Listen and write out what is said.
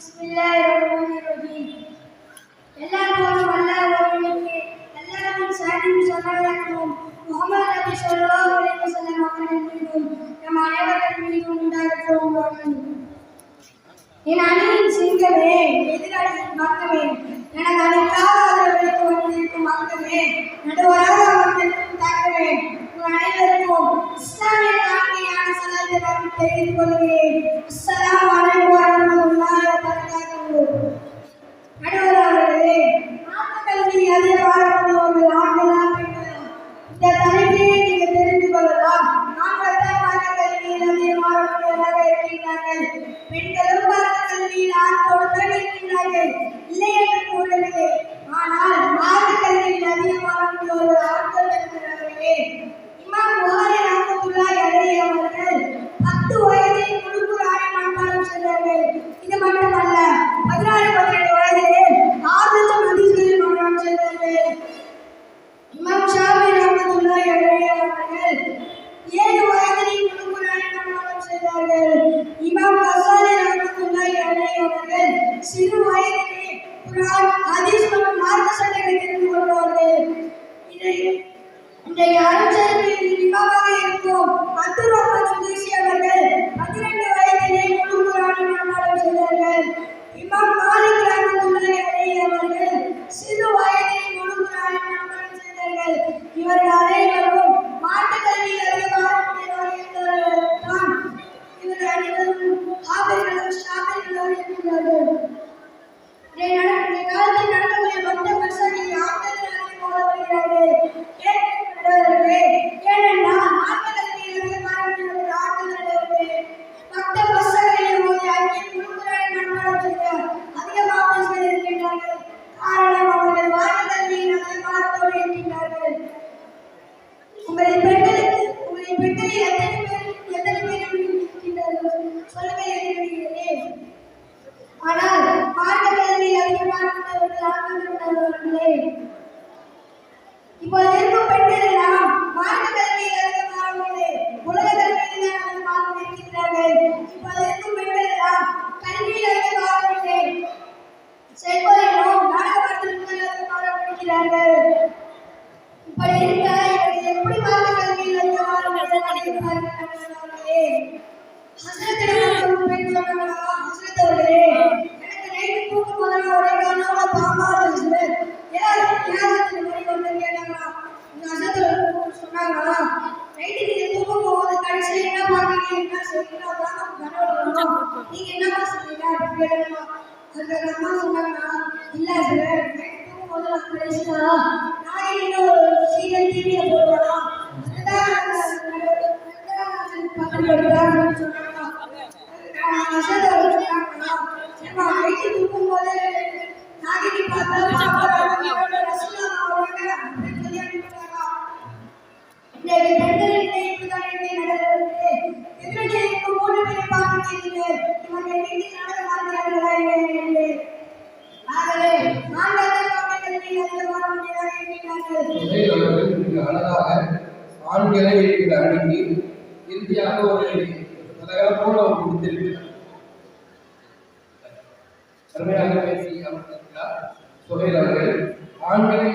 பிஸ்மில்லாஹிர்ரஹ்மானிர்ரஹீம் எல்லாரும் அல்லாஹ் ஒருவனுக்கு சாதியும் சமாதானமும் முகமது நபி ஸல்லல்லாஹு அலைஹி வஸல்லம் அவர்கள் மீதும் நம் அனைவர்கள் மீதும் உண்டாகட்டும் என் அணியின் சிங்கமே எதிராளியின் வந்திருக்கும் நடுவராக உங்கள் அனைவருக்கும் இஸ்லாமிய சலாத்தை கொள்கிறேன். பெண்களும் மார்க்க கல்வியில் ஆண்களோடு தான் இருக்கின்றார்கள் இல்லை என்று இப்போது இருக்கும் பெண்கள் எல்லாம் மார்க்க கல்வியில் அதிகமானவர்களே உலக கல்வியில் தான் அதிகமாக இப்போது இருக்கும் பெண்கள் எல்லாம் கல்வியில் அதிகமானவர்களே செல்வரிலும் நாடகத்தில் அதிகமாக இப்படி இருக்க இவர்கள் எப்படி மார்க்க கல்வியில் அதிகமாக ஹசரத்திடம் பெண் சொன்னாங்களா ஹசரத் அவர்களே எனக்கு நைட்டு தூக்கம் போதெல்லாம் ஒரே காரணம் பாம்பா இருந்துச்சு ಈಗ ಎಲ್ಲ ಬಸ್ಸಿಲ್ಲ ಅಂದ್ರೆ ನಮ್ಮ அவர்கள் மிக அழகாக ஆண்களை இருக்கிற இறுதியாக ஒரு அழகாக போல அவர் கொடுத்திருக்கிறார் அருமையாக பேசி அமர்ந்திருக்கிறார் அவர்கள் ஆண்களை